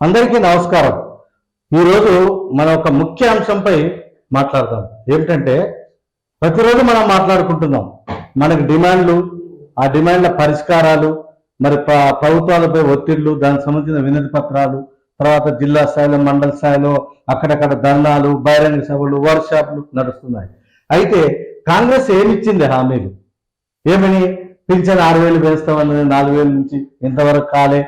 అందరికీ నమస్కారం. ఈరోజు మన ఒక ముఖ్య అంశంపై మాట్లాడదాం. ఏమిటంటే ప్రతిరోజు మనం మాట్లాడుకుంటున్నాం. మనకి డిమాండ్లు ఆ డిమాండ్ల పరిష్కారాలు మరి ప్రభుత్వాలపై ఒత్తిళ్ళు దానికి సంబంధించిన వినతి పత్రాలు తర్వాత జిల్లా స్థాయిలో మండల స్థాయిలో అక్కడక్కడ ధర్నాలు బహిరంగ సభలు వర్క్షాప్లు నడుస్తున్నాయి. అయితే కాంగ్రెస్ ఏమిచ్చింది హామీలు? ఏమని? పింఛన్ ఆరు వేలు వేస్తామన్నది నాలుగు వేల నుంచి ఇంతవరకు కాలే.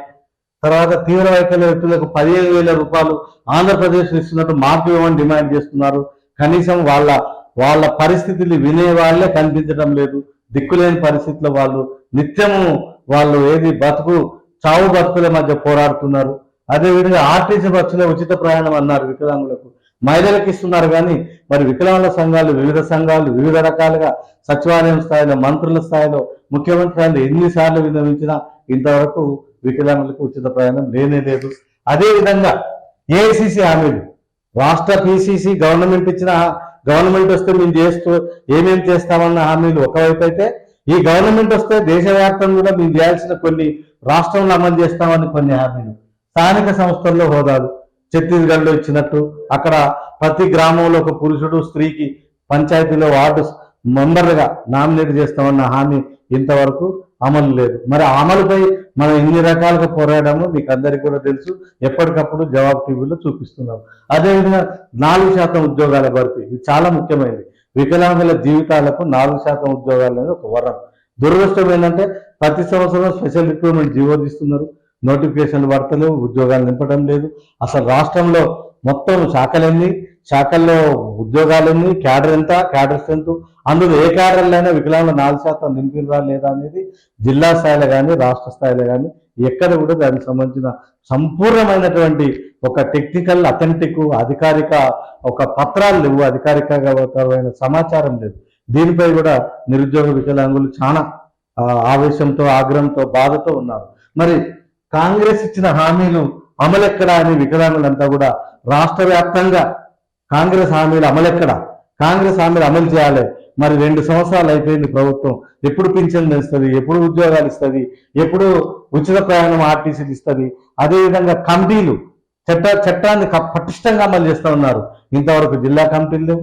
తర్వాత తీవ్ర వైకల్య వ్యక్తులకు పదిహేను వేల రూపాయలు ఆంధ్రప్రదేశ్ ఇస్తున్నట్టు మాకు ఇవ్వమని డిమాండ్ చేస్తున్నారు. కనీసం వాళ్ళ వాళ్ళ పరిస్థితులు వినే వాళ్ళే కనిపించడం లేదు. దిక్కులేని పరిస్థితిలో వాళ్ళు నిత్యము వాళ్ళు ఏది బతుకు చావు బతుకుల మధ్య పోరాడుతున్నారు. అదేవిధంగా ఆర్టీసీ బస్సులో ఉచిత ప్రయాణం అన్నారు వికలాంగులకు. మహిళలకు ఇస్తున్నారు కానీ మరి వికలాంగుల సంఘాలు వివిధ సంఘాలు వివిధ రకాలుగా సచివాలయం స్థాయిలో మంత్రుల స్థాయిలో ముఖ్యమంత్రి స్థాయిలో ఎన్నిసార్లు విన్నవించినా ఇంతవరకు వికలాంగులకు ఉచిత ప్రయాణం లేనే లేదు. అదే విధంగా ఏఐసిసి హామీలు. రాష్ట్ర పిసిసి గవర్నమెంట్ ఇచ్చిన గవర్నమెంట్ వస్తే మేము చేస్తూ ఏమేం చేస్తామన్న హామీలు ఒకవైపు అయితే ఈ గవర్నమెంట్ వస్తే దేశవ్యాప్తంగా కూడా మేము చేయాల్సిన కొన్ని రాష్ట్రంలో అమలు చేస్తామని కొన్ని హామీలు. స్థానిక సంస్థల్లో హోదాలు. ఛత్తీస్గఢ్లో ఇచ్చినట్టు అక్కడ ప్రతి గ్రామంలో ఒక పురుషుడు స్త్రీకి పంచాయతీలో వార్డు మెంబర్గా నామినేట్ చేస్తామన్న హామీ ఇంతవరకు అమలు లేదు. మరి అమలుపై మనం ఎన్ని రకాలుగా పోరాడామో మీకు అందరికీ కూడా తెలుసు. ఎప్పటికప్పుడు జవాబు టీవీలో చూపిస్తున్నాం. అదేవిధంగా నాలుగు శాతం ఉద్యోగాల భర్తీ ఇది చాలా ముఖ్యమైనది. వికలాంగుల జీవితాలకు నాలుగు శాతం ఉద్యోగాలు అనేది ఒక వరం. దురదృష్టం ఏంటంటే ప్రతి సంవత్సరం స్పెషల్ రిక్రూట్మెంట్ జీవో తీస్తున్నారు నోటిఫికేషన్లు పడతలేవు ఉద్యోగాలు నింపడం లేదు. అసలు రాష్ట్రంలో మొత్తం శాఖలన్నీ శాఖల్లో ఉద్యోగాలన్నీ క్యాడర్ ఎంత క్యాడర్ స్ట్రెంత్. అందులో ఏ క్యాడర్లైనా వికలాంగులు నాలుగు శాతం నింపిరా లేదా అనేది జిల్లా స్థాయిలో కానీ రాష్ట్ర స్థాయిలో కానీ ఎక్కడ కూడా దానికి సంబంధించిన సంపూర్ణమైనటువంటి ఒక టెక్నికల్ అథెంటిక్ అధికారిక ఒక పత్రాలు లేవు. అధికారికమైన సమాచారం లేదు. దీనిపై కూడా నిరుద్యోగ వికలాంగులు చాలా ఆవేశంతో ఆగ్రహంతో బాధతో ఉన్నారు. మరి కాంగ్రెస్ ఇచ్చిన హామీలు అమలెక్కడా అని వికలాంగులంతా కూడా రాష్ట్ర వ్యాప్తంగా కాంగ్రెస్ హామీలు అమలెక్కడా కాంగ్రెస్ హామీలు అమలు చేయాలి. మరి రెండు సంవత్సరాలు అయిపోయింది ప్రభుత్వం. ఎప్పుడు పింఛన్లు ఇస్తుంది ఎప్పుడు ఉద్యోగాలు ఇస్తుంది? ఎప్పుడు ఉచిత ప్రయాణం ఆర్టీసీలు ఇస్తుంది? అదేవిధంగా కమిటీలు చట్ట చట్టాన్ని పటిష్టంగా అమలు చేస్తూ ఉన్నారు. ఇంతవరకు జిల్లా కమిటీలు లేవు.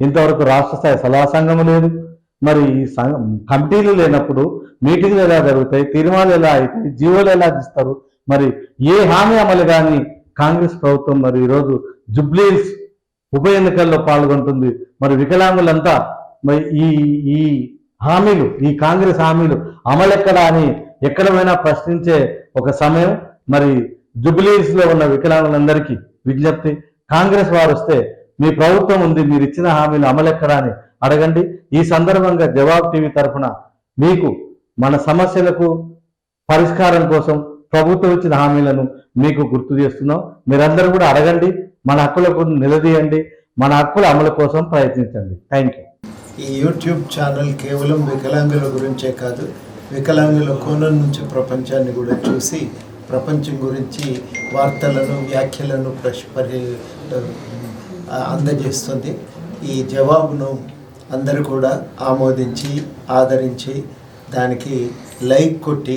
ఇంతవరకు రాష్ట్ర స్థాయి సలహా సంఘం లేదు. మరి ఈ సంఘం కమిటీలు లేనప్పుడు మీటింగ్లు ఎలా జరుగుతాయి? తీర్మానాలు ఎలా అవుతాయి? జీవోలు ఎలా ఇస్తారు మరి ఏ హామీ అమలు కానీ కాంగ్రెస్ ప్రభుత్వం మరి ఈరోజు జుబ్లీస్ ఉప ఎన్నికల్లో పాల్గొంటుంది. మరి వికలాంగులంతా మరి ఈ ఈ హామీలు ఈ కాంగ్రెస్ హామీలు అమలెక్కడా అని ఎక్కడమైనా ప్రశ్నించే ఒక సమయం. మరి జుబ్లీస్లో ఉన్న వికలాంగులందరికీ విజ్ఞప్తి కాంగ్రెస్ వారు వస్తే మీ ప్రభుత్వం ఉంది మీరు ఇచ్చిన హామీలు అమలెక్కడా అని అడగండి. ఈ సందర్భంగా జవాబు టీవీ తరఫున మీకు మన సమస్యలకు పరిష్కారం కోసం ప్రభుత్వం ఇచ్చిన హామీలను మీకు గుర్తు చేస్తున్నాం. మీరందరూ కూడా అడగండి. మన హక్కులకు నిలదీయండి. మన హక్కుల అమలు కోసం ప్రయత్నించండి. థ్యాంక్ యూ ఈ యూట్యూబ్ ఛానల్ కేవలం వికలాంగుల గురించే కాదు వికలాంగుల కోణం నుంచి ప్రపంచాన్ని కూడా చూసి ప్రపంచం గురించి వార్తలను వ్యాఖ్యలను ప్రశ్ పరి అందజేస్తుంది. ఈ జవాబును అందరూ కూడా ఆమోదించి ఆదరించి దానికి లైక్ కొట్టి